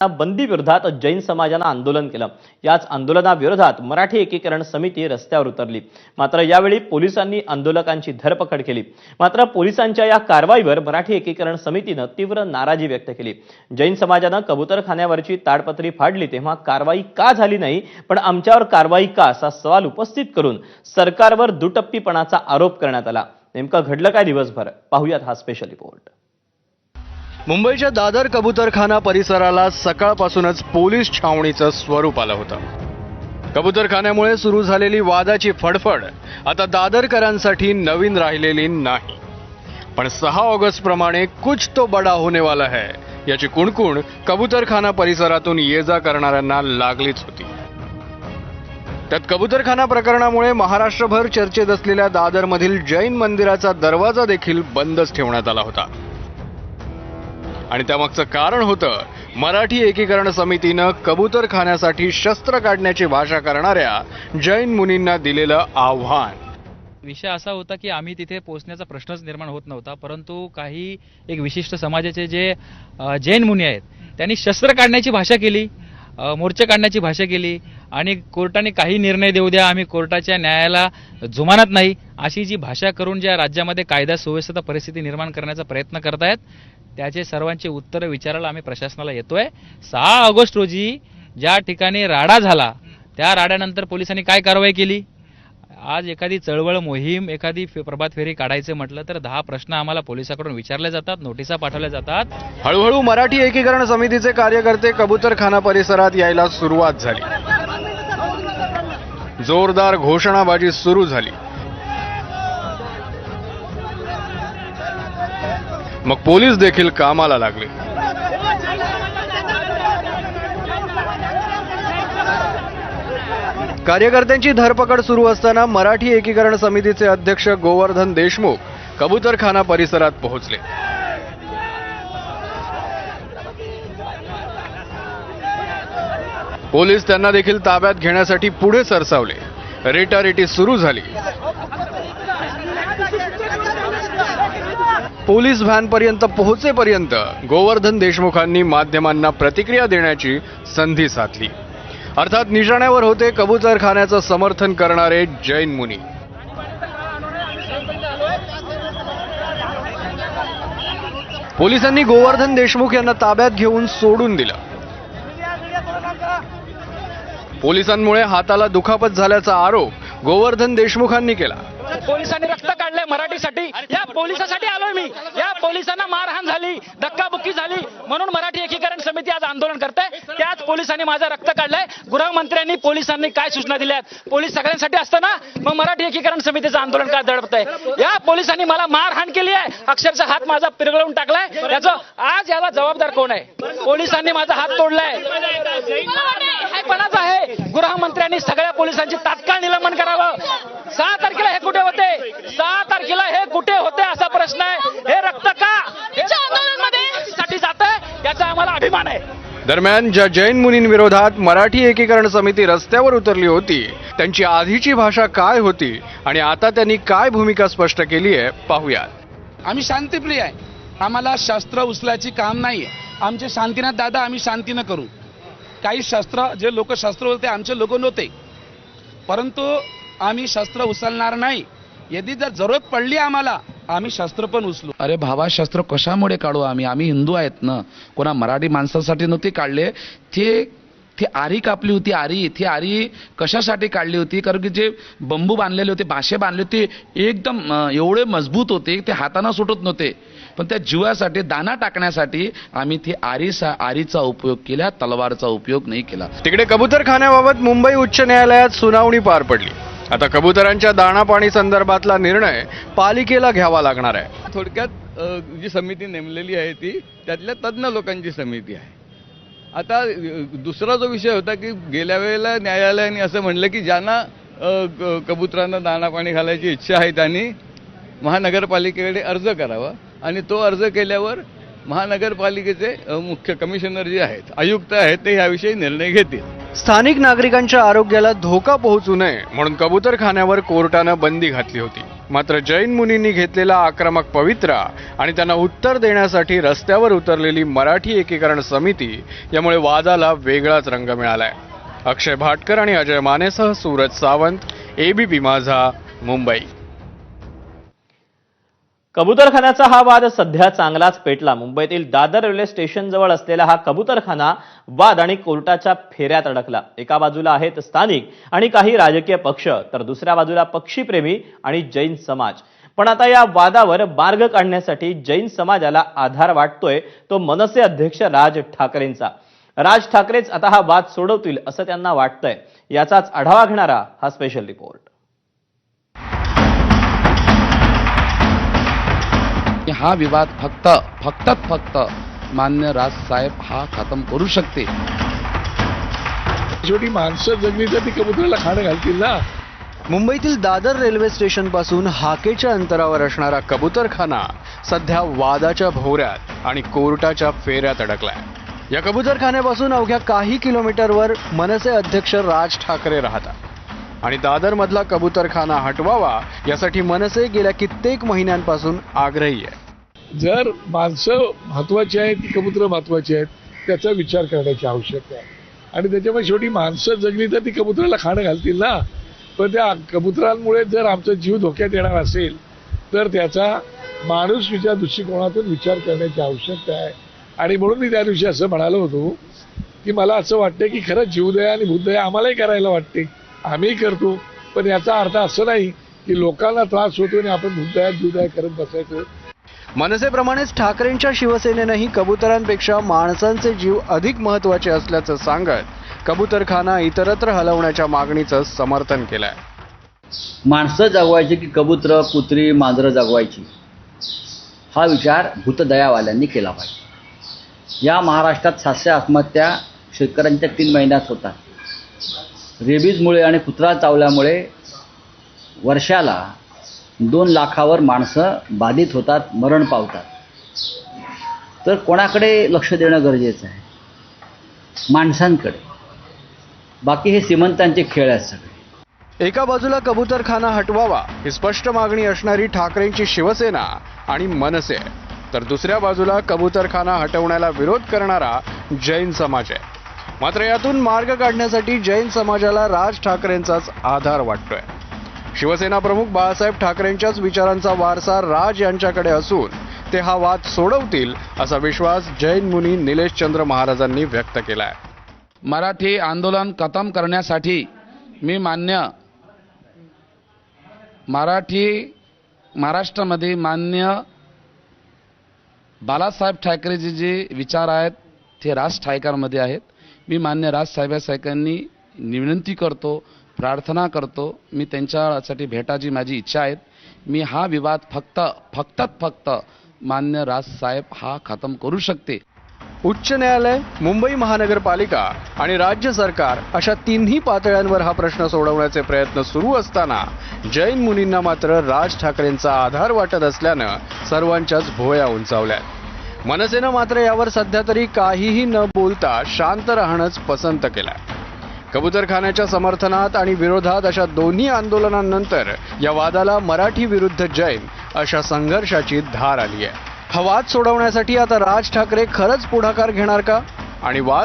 बंदी विरोधात जैन समाजानं आंदोलन केलं. याच आंदोलनाविरोधात मराठी एकीकरण समिती रस्त्यावर उतरली. मात्र यावेळी पोलिसांनी आंदोलकांची धरपकड केली. मात्र पोलिसांच्या या कारवाईवर मराठी एकीकरण समितीनं तीव्र नाराजी व्यक्त केली. जैन समाजानं कबुतरखान्यावरची ताडपत्री फाडली तेव्हा कारवाई का झाली नाही पण आमच्यावर कारवाई का असा सवाल उपस्थित करून सरकारवर दुटप्पीपणाचा आरोप करण्यात आला. नेमकं घडलं काय दिवसभर? पाहूयात हा स्पेशल रिपोर्ट मुंबईच्या दादर कबुतरखाना परिसराला सकाळपासूनच पोलीस छावणीचं स्वरूप आलं होतं. कबुतरखान्यामुळे सुरू झालेली वादाची फडफड आता दादरकरांसाठी नवीन राहिलेली नाही. पण सहा ऑगस्ट प्रमाणे कुछ तो बडा होने वाला है याची कुणकुण कबुतरखाना परिसरातून ये जा करणाऱ्यांना लागलीच होती. त्यात कबुतरखाना प्रकरणामुळे महाराष्ट्रभर चर्चेत असलेल्या दादरमधील जैन मंदिराचा दरवाजा देखील बंदच ठेवण्यात आला होता. आणि त्यामागचं कारण होतं मराठी एकीकरण समितीनं कबूतरखान्यासाठी शस्त्र काढण्याची भाषा करणाऱ्या जैन मुनींना दिलेलं आव्हान. विषय असा होता की आम्ही तिथे पोहोचण्याचा प्रश्नच निर्माण होत नव्हता परंतु काही एक विशिष्ट समाजाचे जे जैन मुनी आहेत त्यांनी शस्त्र काढण्याची भाषा केली मोर्चे काढण्याची भाषा केली आणि कोर्टाने काही निर्णय देऊ द्या आम्ही कोर्टाच्या न्यायाला जुमानत नाही अशी जी भाषा करून ज्या राज्यामध्ये कायदा सुव्यवस्थेचा परिस्थिती निर्माण करण्याचा प्रयत्न करतायत त्याचे सर्वांचे उत्तर विचारायला आम्ही प्रशासनाला येतोय. सहा ऑगस्ट रोजी ज्या ठिकाणी राडा झाला त्या राड्यानंतर पोलिसांनी काय कारवाई केली? आज एखादी चळवळ मोहीम एखादी प्रभात फेरी काढायचं म्हटलं तर दहा प्रश्न आम्हाला पोलिसाकडून विचारले जातात नोटिसा पाठवल्या जातात. हळूहळू मराठी एकीकरण समितीचे कार्यकर्ते कबूतरखाना परिसरात यायला सुरुवात झाली. जोरदार घोषणाबाजी सुरू झाली. मग पोलीस देखील कामाला लागले. कार्यकर्त्यांची धरपकड सुरू असताना मराठी एकीकरण समितीचे अध्यक्ष गोवर्धन देशमुख कबूतरखाना परिसरात पोहोचले. पोलीस त्यांना देखील ताब्यात घेण्यासाठी पुढे सरसावले. रेटारेटी सुरू झाली. पोलीस व्हॅनपर्यंत पोहोचेपर्यंत गोवर्धन देशमुखांनी माध्यमांना प्रतिक्रिया देण्याची संधी साधली. अर्थात निशाण्यावर होते कबूतरखान्याचं समर्थन करणारे जैन मुनी. पोलिसांनी गोवर्धन देशमुख यांना ताब्यात घेऊन सोडून दिलं. पोलिसांमुळे हाताला दुखापत झाल्याचा आरोप गोवर्धन देशमुखांनी केला. पोलिसांनी रक्त काढलंय मराठीसाठी या पोलिसासाठी आलोय मी. या पोलिसांना मारहाण झाली धक्काबुक्की झाली. म्हणून मराठी एकीकरण समिती आज आंदोलन करते. त्याच पोलिसांनी माझं रक्त काढलंय. गृहमंत्र्यांनी पोलिसांनी काय सूचना दिल्या पोलीस सगळ्यांसाठी असतं ना? मग मराठी एकीकरण समितीचं आंदोलन काय दडपत आहे या पोलिसांनी मला मारहाण केली आहे. अक्षरशः हात माझा पिरगळून टाकलाय. याचं आज याला जबाबदार कोण आहे? पोलिसांनी माझा हात तोडलाय. हे कोणाचं आहे. गृहमंत्र्यांनी सगळ्या पोलिसांची तात्काळ निलंबन करावं सहा तारखेला हे कुठे होते सहा तारखेला हे कुठे होते असा प्रश्न आहे. हे रक्त का? साठी जात याचा आम्हाला अभिमान आहे. दरम्यान ज्या जैन मुनींविरोधात मराठी एकीकरण समिती रस्त्यावर उतरली होती त्यांची आधीची भाषा काय होती आणि आता त्यांनी काय भूमिका स्पष्ट केली आहे पाहूयात. आम्ही शांतीप्रिय आहे. आम्हाला शस्त्र उचलायची काम नाही आहे आमचे शांतीनाथ दादा आम्ही शांतीनं करू. काही शस्त्र जे लोक शस्त्र होते आमचे लोक नव्हते. परंतु आम्ही शस्त्र उचलणार नाही. यदि जर जरूरत पडली आम्हाला आम्ही शस्त्र पण उचलू. अरे भावा शस्त्र कशामुळे काढू आम्ही? आम्ही हिंदू आहेत ना. कोणा मराठी माणसासाठी नव्हते काढले. ते ती आरी कापली होती आरी. ती आरी कशासाठी काढली होती? कारण की जे बंबू बांधलेले होते बाशे बांधले होते एकदम एवढे मजबूत होते ते हाताना सुटत नव्हते. पण त्या जीवासाठी दाना टाकण्यासाठी आम्ही ती आरीचा आरीचा उपयोग केला तलवारचा उपयोग नाही केला. तिकडे कबूतरखान्याबाबत मुंबई उच्च न्यायालयात सुनावणी पार पडली. आता कबुतरांच्या दाणापाणी संदर्भातला निर्णय पालिकेला घ्यावा लागणार आहे. थोडक्यात जी समिती नेमलेली आहे ती त्यातल्या तज्ज्ञ लोकांची समिती आहे. आता दुसरा जो विषय होता की गेल्या वेळेला न्यायालयाने असं म्हणलं की ज्यांना कबुतरांना दाणा पाणी घालायची इच्छा आहे त्यांनी महानगरपालिकेकडे अर्ज करावा. आणि तो अर्ज केल्यावर महानगरपालिकेचे मुख्य कमिशनर जे आहेत आयुक्त आहेत ते ह्याविषयी निर्णय घेतील. स्थानिक नागरिकांच्या आरोग्याला धोका पोहोचू नये म्हणून कबूतरखान्यावर कोर्टानं बंदी घातली होती. मात्र जैन मुनींनी घेतलेला आक्रमक पवित्रा आणि त्यांना उत्तर देण्यासाठी रस्त्यावर उतरलेली मराठी एकीकरण समिती यामुळे वादाला वेगळाच रंग मिळालाय. अक्षय भाटकर आणि अजय मानेसह सूरज सावंत एबीपी माझा मुंबई. कबूतरखान्याचा हा वाद सध्या चांगलाच पेटला. मुंबईतील दादर रेल्वे स्टेशन जवळ असलेला हा कबुतरखाना वाद आणि कोर्टाच्या फेऱ्यात अडकला. एका बाजूला आहेत स्थानिक आणि काही राजकीय पक्ष तर दुसऱ्या बाजूला पक्षीप्रेमी आणि जैन समाज. पण आता या वादावर मार्ग काढण्यासाठी जैन समाजाला आधार वाटतोय तो मनसे अध्यक्ष राज ठाकरेंचा. राज ठाकरेच आता हा वाद सोडवतील असं त्यांना वाटतंय. याचाच आढावा घेणारा हा स्पेशल रिपोर्ट हा विवाद फक्त फक्तच फक्त मान्य राजसाहेब हा खतम करू शकते शेवटी माणसं जगली तर ती कबुतराला खाणं घालतील ना. मुंबईतील दादर रेल्वे स्टेशनपासून हाकेच्या अंतरावर असणारा कबूतरखाना सध्या वादाच्या भोवऱ्यात आणि कोर्टाच्या फेऱ्यात अडकलाय या कबूतरखान्यापासून अवघ्या काही किलोमीटरवर मनसे अध्यक्ष राज ठाकरे राहतात. आणि दादरमधला कबुतरखाना कबूतरखाना हटवावा यासाठी मनसे गेल्या कित्येक महिन्यांपासून आग्रही आहे. जर माणसं महत्वाची आहेत की कबुतरं महत्वाची आहेत त्याचा विचार करण्याची आवश्यकता आहे. आणि त्याच्यामुळे शेवटी माणसं जगली तर ती कबुतराला खाणं घालतील ना? पण त्या कबुतरांमुळे जर आमचा जीव धोक्यात येणार असेल तर त्याचा माणूस विचार दृष्टिकोनातून विचार करण्याची आवश्यकता आहे. आणि म्हणून मी त्या दिवशी असं म्हणालो होतो की मला असं वाटतं की खरंच जीवदया आणि बुद्धदया आम्हालाही करायला वाटते. आम्हीही करतो पण याचा अर्थ असं नाही की लोकांना त्रास होतो आणि आपण बुद्धदया जीवदया करत बसायचं. मनसेप्रमाणेच ठाकरेंच्या शिवसेनेनंही कबुतरांपेक्षा माणसांचे जीव अधिक महत्त्वाचे असल्याचं सांगत कबूतरखाना इतरत्र हलवण्याच्या मागणीचं समर्थन केलंय. माणसं जगवायची की कबुतरं कुत्री मांजरं जगवायची? हा विचार भूतदयावाल्यांनी केला पाहिजे. या महाराष्ट्रात सातशे आत्महत्या शेतकऱ्यांच्या तीन महिन्यात होतात. रेबीजमुळे आणि कुत्रा चावल्यामुळे वर्षाला दोन लाखावर माणसं बाधित होतात मरण पावतात. तर कोणाकडे लक्ष देणं गरजेचं आहे? माणसांकडे. बाकी हे श्रीमंतांचे खेळ आहेत सगळे. एका बाजूला कबूतरखाना हटवावा ही स्पष्ट मागणी असणारी ठाकरेंची शिवसेना आणि मनसे. तर दुसऱ्या बाजूला कबूतरखाना हटवण्याला विरोध करणारा जैन समाज आहे. मात्र यातून मार्ग काढण्यासाठी जैन समाजाला राज ठाकरेंचाच आधार वाटतोय. शिवसेना प्रमुख बाळासाहेब ठाकरेंच्याच विचारांचा वारसा राज यांच्याकडे असून ते हा वाद सोडवतील असा विश्वास जैन मुनी निलेश चंद्र महाराजांनी व्यक्त केलाय. मराठी आंदोलन खतम करण्यासाठी मी मान्य मराठी महाराष्ट्रामध्ये मान्य बाळासाहेब ठाकरेजी जे विचार आहेत ते राज ठाकरेमध्ये आहेत. मी मान्य राजसाहेब साहेबांनी विनंती करतो प्रार्थना करतो मी त्यांच्यासाठी भेटायची माझी इच्छा आहे मी हा विवाद फक्त फक्तच फक्त मान्य राजसाहेब हा खतम करू शकते. उच्च न्यायालय मुंबई महानगरपालिका आणि राज्य सरकार अशा तिन्ही पातळ्यांवर हा प्रश्न सोडवण्याचे प्रयत्न सुरू असताना जैन मुनींना मात्र राज ठाकरेंचा आधार वाटत असल्यानं सर्वांच्याच भोया उंचावल्यात. मनसेनं मात्र यावर सध्या तरी काहीही न बोलता शांत राहणंच पसंत केलंय. कबूतरखान्याच्या समर्थनात आणि विरोधात अशा दोन्ही आंदोलनांनंतर या वादाला मराठी विरुद्ध जैन अशा संघर्षाची धार आली आहे हा वाद सोडवण्यासाठी आता राज ठाकरे खरंच पुढाकार घेणार का? आणि वाद